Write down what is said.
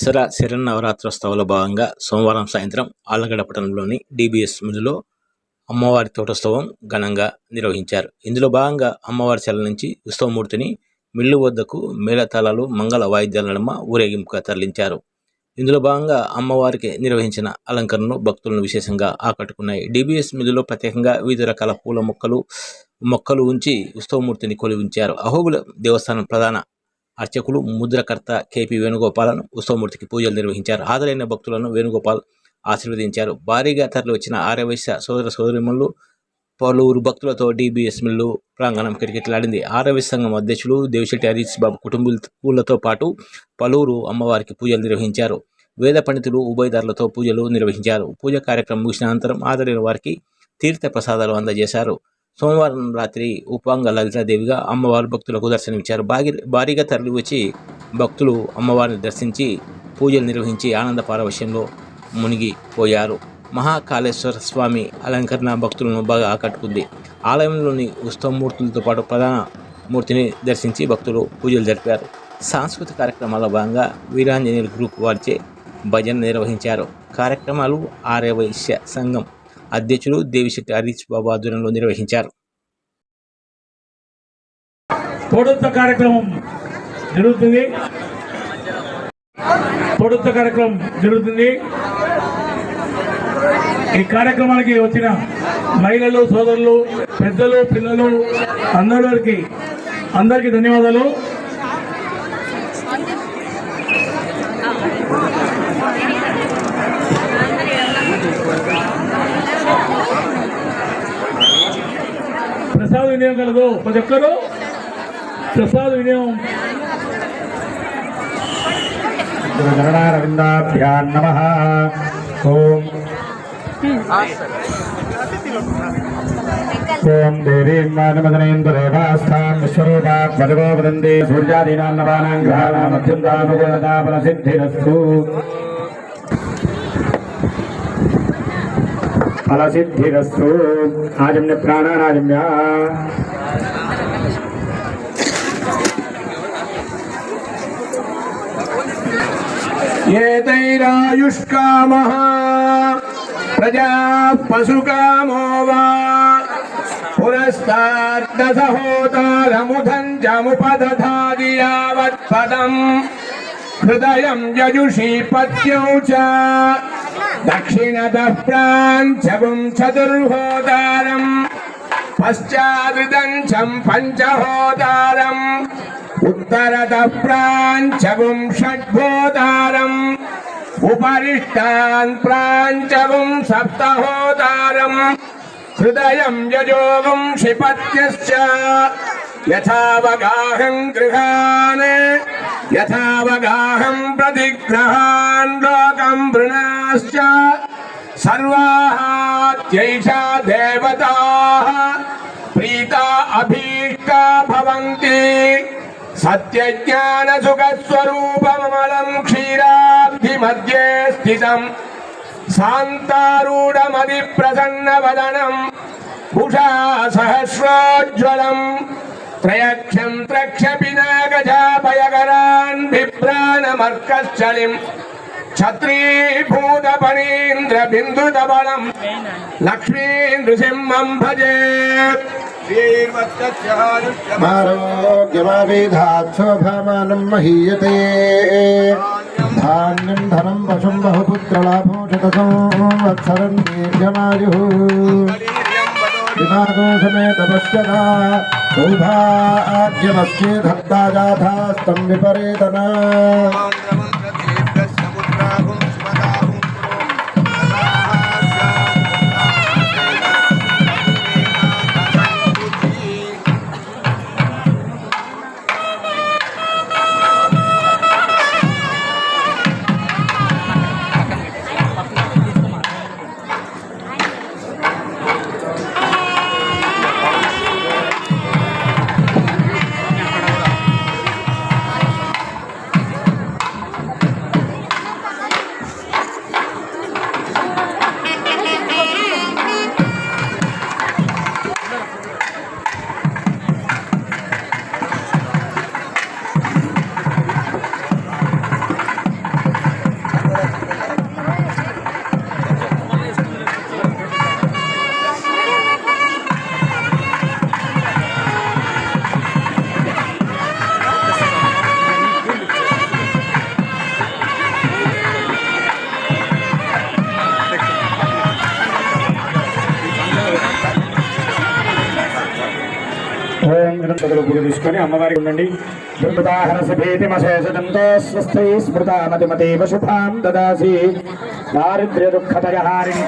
దసరా నవరాత్రోత్సవాల భాగంగా సోమవారం సాయంత్రం ఆళ్ళగడ్డ పట్టణంలోని డిబిఎస్ మిల్లులో అమ్మవారి తోటోత్సవం ఘనంగా నిర్వహించారు. ఇందులో భాగంగా అమ్మవారి చెల నుంచి ఉత్సవమూర్తిని మిల్లు వద్దకు మేళతాళాలు మంగళ వాయిద్యాల నడుమ ఊరేగింపుగా తరలించారు. ఇందులో భాగంగా అమ్మవారికి నిర్వహించిన అలంకరణను భక్తులను విశేషంగా ఆకట్టుకున్నాయి. డిబిఎస్ మిల్లులో ప్రత్యేకంగా వివిధ రకాల పూల మొక్కలు మొక్కలు ఉంచి ఉత్సవమూర్తిని కొలి ఉంచారు అహోబుల దేవస్థానం ప్రధాన అర్చకులు ముద్రకర్త కేపీ వేణుగోపాలను ఉత్సవమూర్తికి పూజలు నిర్వహించారు. హాజరైన భక్తులను వేణుగోపాల్ ఆశీర్వదించారు. భారీగా తరలి వచ్చిన ఆర్యవైశ్య సోదర సోదరిమల్లు పలువురు భక్తులతో డిబిఎస్ మిల్లు ప్రాంగణం కిటకిటలాడింది ఆర్యవైశ్య సంఘం అధ్యక్షులు దేవిశెట్టి హరీష్ బాబు కుటుంబీకులతో పాటు పలువురు అమ్మవారికి పూజలు నిర్వహించారు. వేద పండితులు ఉభయదారులతో పూజలు నిర్వహించారు. పూజ కార్యక్రమం ముగిసిన అనంతరం ఆదరైన వారికి తీర్థ ప్రసాదాలు అందజేశారు. సోమవారం రాత్రి ఉపాంగ లలితాదేవిగా అమ్మవారు భక్తులకు దర్శనమిచ్చారు. భారీ భారీగా తరలి వచ్చి భక్తులు అమ్మవారిని దర్శించి పూజలు నిర్వహించి ఆనంద పారవశ్యంలో మునిగిపోయారు. మహాకాళేశ్వర స్వామి అలంకరణ భక్తులను బాగా ఆకట్టుకుంది. ఆలయంలోని ఉత్సవమూర్తులతో పాటు ప్రధాన మూర్తిని దర్శించి భక్తులు పూజలు జరిపారు. సాంస్కృతిక కార్యక్రమాల భాగంగా వీరాంజనేయులు గ్రూప్ వారిచే భజన నిర్వహించారు. కార్యక్రమాలు ఆర్యవైశ్య సంఘం అధ్యక్షులు దేవిశెట్టి హరీష్ బాబు ఆధ్వర్యంలో నిర్వహించారు. పొడుత కార్యక్రమం జరుగుతుంది. పొడుత కార్యక్రమం జరుగుతుంది. ఈ కార్యక్రమానికి వచ్చిన మహిళలు సోదరులు పెద్దలు పిల్లలు అందరికి అందరికీ ధన్యవాదాలు ప్రసాద వినియోగం కలదు. ప్రతి ఒక్కరు ప్రసాద వినియోగం. గరుడారవిందాభ్యాం నమ. ఓం. ఓం దేవీం మానమదనేంద్రేవాస్థాం విశ్వరూపాత్ వదందే సూర్యాదీనాం నవానాం फल सिद्धि रस्तु आज हमने प्राणायाम ये तैरायुष्काम। प्रजा पशु कामो वा। पुरस्तादसहोतारमुधञ्जमुपदधाति यावत्पदम् हृदयं यजुषी पत्यौ च। దక్షిణతః ప్రాంశవం చతుర్హోదారం పశ్చాదృదంశం పంచహోదారం ఉత్తరతః ప్రాంశవం షడ్హోదారం ఉపరిష్టాన్ ప్రాంశవం సప్తహోదారం హృదయం యజోగం క్షిపత్యశ్చ యథావగాహం గృహాన్ యథావగాహం ప్రతిగ్రహాన్ లోకం వృణాశ్చ సర్వాహైషా దేవతా ప్రీతా అభీష్టా భవంతి సత్యజ్ఞాన సుఖస్వరూపమలం క్షీరాబ్ధి మధ్యే స్థితం శాంతారూఢమది ప్రసన్న వదనం ఉషా సహస్రోజ్వలం त्रयक्षं त्रक्षपिनागजाभयकरान् बिभ्राणमर्कश्चलिम् भजे। आरोग्यमाभिधात्स्वभामानम् धान्यम् धनम् पशुम् बहुपुत्रलाभो समे तपश्चता सौभाग्यमस्ये धत्ता जाथास्तं विपरेतना తీసుకొని అమ్మవారికి ఉండండి. స్వస్థై స్మృతా మతిమతేవ శుభాం దదాసి. దారిద్ర్య దుఃఖతయ హారిణి